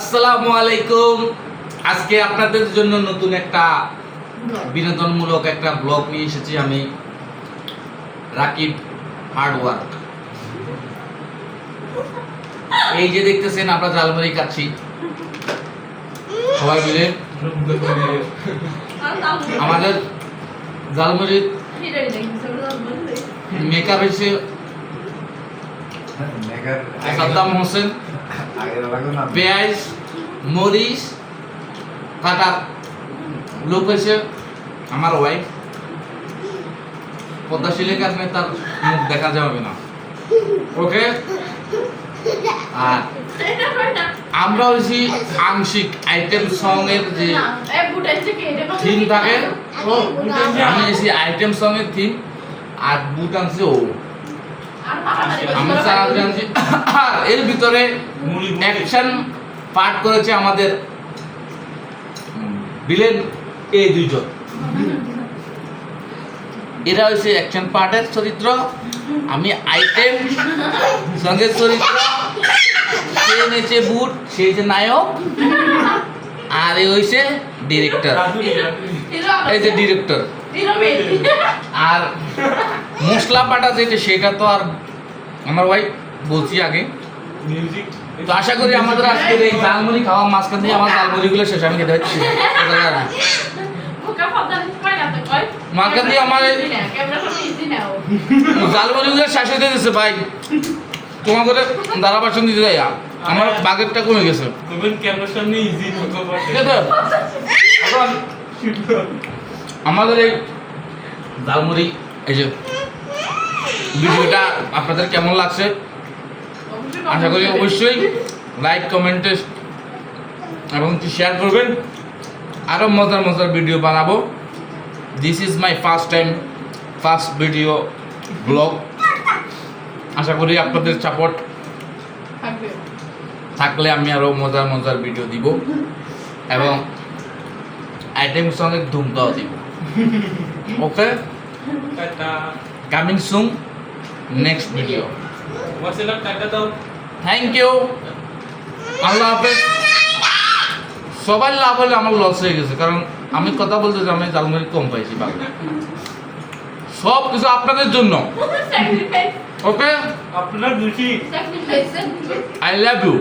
আসসালামু আলাইকুম। আজকে আপনাদের জন্য নতুন একটা বিনোদনমূলক একটা ব্লগ নিয়ে এসেছি আমি। রাকিব হার্ড ওয়ার্ক এই যে দেখতেছেন আমরা জালমারি খাচ্ছি। সবাই মিলে। আমাদের জালমুড়ির মেকআপ এসে সাদ্দাম হোসেন পেঁয়াজ মরিচ কাটা লোক এসে আমার ওয়াইফ পদ্মাশীলের কারণে তার মুখ দেখা যাবে না ওকে আর আমরা হয়েছি আংশিক আইটেম সং এর যে থিম থাকে আমি এসেছি আইটেম সং এর থিম আর বুট আনছে ও আর এর ভিতরে অ্যাকশন পাঠ করেছে আমাদের বিলেন এই দুইজন। এরা হচ্ছে অ্যাকশন পার্টের চরিত্র আমি আইটেম সঙ্গের চরিত্র সে নেছে বুট সে হচ্ছে নায়ক আর এ হয়েছে ডিরেক্টর এই যে ডিরেক্টর আর মশলা বাটা যেটা সেটা তো আর আমার ভাই বলছি আগে। তো আশা করি আমাদের আজকের এই জালমুড়ি খাওয়া মাঝখান দিয়ে আমার জালমুড়িগুলো শেষ আমি খেতে পাচ্ছি মাঝখান দিয়ে আমার এই জালমুড়িগুলো শেষ হতে দিচ্ছে ভাই। তোমার করে দাঁড়া বাসন দিতে যাই আমার বাগেরটা কমে গেছে। আমাদের এই জালমুড়ি এই যে ভিডিওটা আপনাদের কেমন লাগছে? আশা করি অবশ্যই লাইক কমেন্টে এবং শেয়ার করবেন। আরও মজার মজার ভিডিও বানাবো। This is my first time first video blog আশা করি আপনাদের সাপোর্ট থাকলে আমি আরও মজার মজার ভিডিও দিব। এবং আইটেম সঙ্গে ধুমকাও দিব। Okay coming soon next video thank you আল্লাহ হাফেজ। সবাই লাভ হলে আমার লস হয়ে গেছে কারণ আমি কথা বলতে যে আমি জালমুড়ি কম পাইছি বাংলা সব কিছু আপনাদের জন্য। ওকে আপনার আই লাভ ইউ